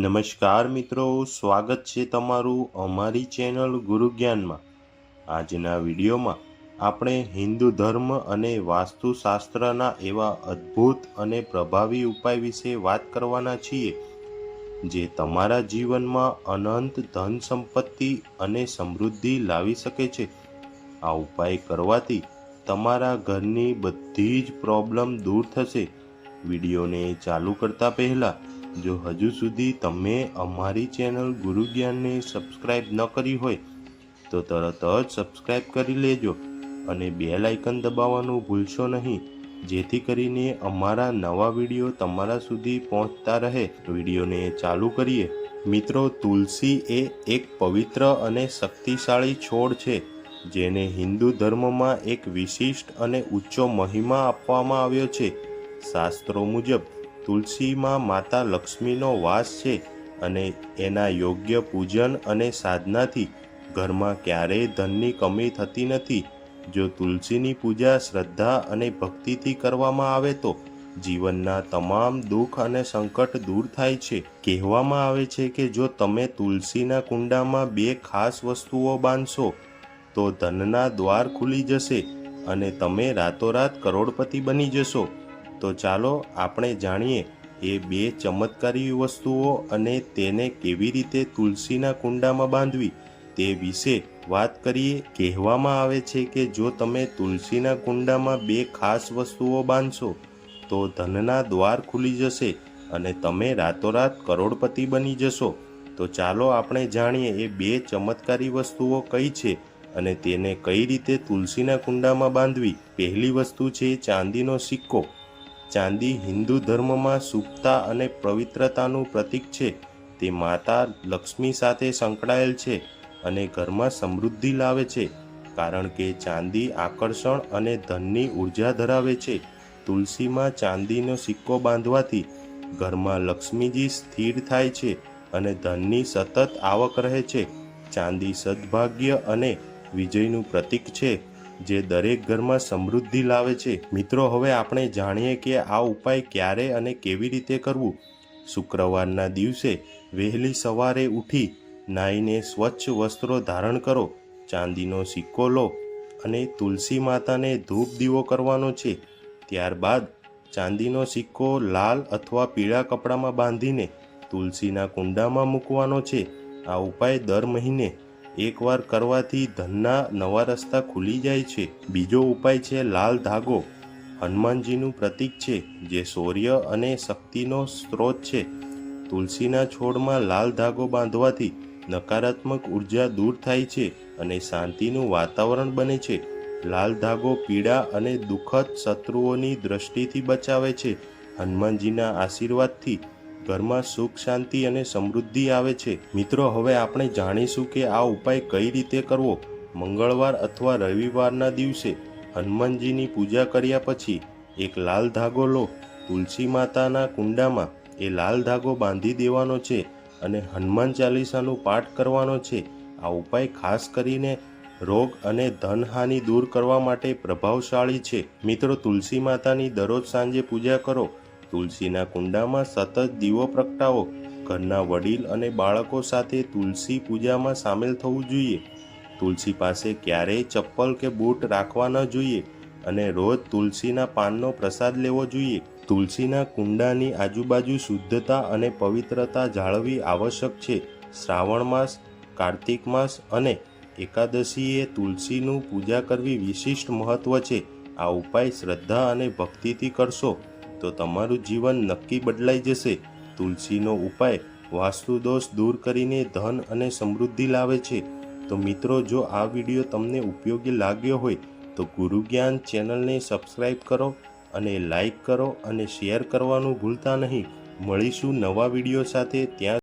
નમસ્કાર મિત્રો, સ્વાગત છે તમારું અમારી ચેનલ ગુરુ જ્ઞાનમાં. આજના વિડીયોમાં આપણે હિન્દુ ધર્મ અને વાસ્તુશાસ્ત્રના એવા અદ્ભુત અને પ્રભાવી ઉપાય વિશે વાત કરવાના છીએ, જે તમારા જીવનમાં અનંત ધન સંપત્તિ અને સમૃદ્ધિ લાવી શકે છે. આ ઉપાય કરવાથી તમારા ઘરની બધી જ પ્રોબ્લેમ દૂર થશે. વિડીયોને ચાલુ કરતા પહેલાં જો હજુ સુધી તમે અમારી ચેનલ ગુરુ જ્ઞાનને સબસ્ક્રાઇબ ન કરી હોય, તો તરત જ સબસ્ક્રાઇબ કરી લેજો અને બેલ આઇકન દબાવવાનું ભૂલશો નહીં. જેથી કરીને અમારા નવા વીડિયો તમારા સુધી પહોંચતા રહે. વિડીયોને ચાલુ કરીએ. મિત્રો, તુલસી એ એક પવિત્ર અને શક્તિશાળી છોડ છે, જેને હિન્દુ ધર્મમાં એક વિશિષ્ટ અને ઊંચો મહિમા આપવામાં આવ્યો છે. શાસ્ત્રો મુજબ તુલસીમાં માતા લક્ષ્મીનો વાસ છે અને એના યોગ્ય પૂજન અને સાધનાથી ઘરમાં ક્યારેય ધનની કમી થતી નથી. જો તુલસીની પૂજા શ્રદ્ધા અને ભક્તિથી કરવામાં આવે તો જીવનના તમામ દુઃખ અને સંકટ દૂર થાય છે. કહેવામાં આવે છે કે જો તમે તુલસીના કુંડામાં બે ખાસ વસ્તુઓ બાંધશો, તો ધનના દ્વાર ખુલી જશે અને તમે રાતોરાત કરોડપતિ બની જશો. તો ચાલો આપણે જાણીએ, એ બે ચમત્કારી વસ્તુઓ અને તેને કેવી રીતે તુલસીના કુંડામાં બાંધવી, તે વિશે વાત કરીએ. કહેવામાં આવે છે કે જો તમે તુલસીના કુંડામાં બે ખાસ વસ્તુઓ બાંધશો, તો ધનના દ્વાર ખુલી જશે અને તમે રાતોરાત કરોડપતિ બની જશો. તો ચાલો આપણે જાણીએ, એ બે ચમત્કારી વસ્તુઓ કઈ છે અને તેને કઈ રીતે તુલસીના કુંડામાં બાંધવી. પહેલી વસ્તુ છે ચાંદીનો સિક્કો. ચાંદી હિન્દુ ધર્મમાં સુખતા અને પવિત્રતાનું પ્રતીક છે. તે માતા લક્ષ્મી સાથે સંકળાયેલ છે અને ઘરમાં સમૃદ્ધિ લાવે છે. કારણ કે ચાંદી આકર્ષણ અને ધનની ઊર્જા ધરાવે છે. તુલસીમાં ચાંદીનો સિક્કો બાંધવાથી ઘરમાં લક્ષ્મીજી સ્થિર થાય છે અને ધનની સતત આવક રહે છે. ચાંદી સદભાગ્ય અને વિજયનું પ્રતીક છે. જે દરેક ઘરમાં સમૃદ્ધિ લાવે છે. મિત્રો, હવે આપણે જાણીએ કે આ ઉપાય ક્યારે અને કેવી રીતે કરવું. શુક્રવારના દિવસે વહેલી સવારે ઉઠી નાહીને સ્વચ્છ વસ્ત્રો ધારણ કરો, ચાંદીનો સિક્કો લો અને તુલસી માતાને ધૂપ દીવો કરવાનો છે. ત્યારબાદ ચાંદીનો સિક્કો લાલ અથવા પીળા કપડામાં બાંધીને તુલસીના કુંડામાં મૂકવાનો છે. આ ઉપાય દર મહિને એકવાર કરવાથી ધનના નવા રસ્તા ખુલી જાય છે. બીજો ઉપાય છે લાલ ધાગો. હનુમાનજીનું પ્રતીક છે, જે શૌર્ય અને શક્તિનો સ્ત્રોત છે. તુલસીના છોડમાં લાલ ધાગો બાંધવાથી નકારાત્મક ઊર્જા દૂર થાય છે અને શાંતિનું વાતાવરણ બને છે. લાલ ધાગો પીડા અને દુઃખદ શત્રુઓની દ્રષ્ટિથી બચાવે છે. હનુમાનજીના આશીર્વાદથી ઘરમાં સુખ, શાંતિ અને સમૃદ્ધિ આવે છે. મિત્રો, હવે આપણે જાણીશું કે આ ઉપાય કઈ રીતે કરવો? મંગળવાર અથવા રવિવારના દિવસે હનુમાનજીની પૂજા કર્યા પછી એક લાલ ધાગો લો. તુલસી માતાના કુંડામાં એ લાલ ધાગો બાંધી દેવાનો છે અને હનુમાન ચાલીસાનું પાઠ કરવાનો છે. આ ઉપાય ખાસ કરીને રોગ અને ધનહાનિ દૂર કરવા માટે પ્રભાવશાળી છે. મિત્રો, તુલસી માતાની દરરોજ સાંજે પૂજા કરો. તુલસીના કુંડામાં સતત દીવો પ્રગટાવો. ઘરના વડીલ અને બાળકો સાથે તુલસી પૂજામાં સામેલ થવું જોઈએ. તુલસી પાસે ક્યારેય ચપ્પલ કે બૂટ રાખવા ન જોઈએ અને રોજ તુલસીના પાનનો પ્રસાદ લેવો જોઈએ. તુલસીના કુંડાની આજુબાજુ શુદ્ધતા અને પવિત્રતા જાળવવી આવશ્યક છે. શ્રાવણ માસ, કાર્તિક માસ અને એકાદશીએ તુલસીનું પૂજા કરવી વિશિષ્ટ મહત્વ છે. આ ઉપાય શ્રદ્ધા અને ભક્તિથી કરશો. તો તમારું જીવન નક્કી બદલાઈ જશે. તુલસીનો ઉપાય વાસ્તુદોષ દૂર કરીને ધન અને સમૃદ્ધિ લાવે છે. તો મિત્રો, જો આ વીડિયો તમને ઉપયોગી લાગ્યો હોય, તો ગુરુ જ્ઞાન ચેનલને સબસ્ક્રાઈબ કરો અને લાઈક કરો અને શેર કરવાનું ભૂલતા નહીં. મળીશું નવા વીડિયો સાથે. ત્યાં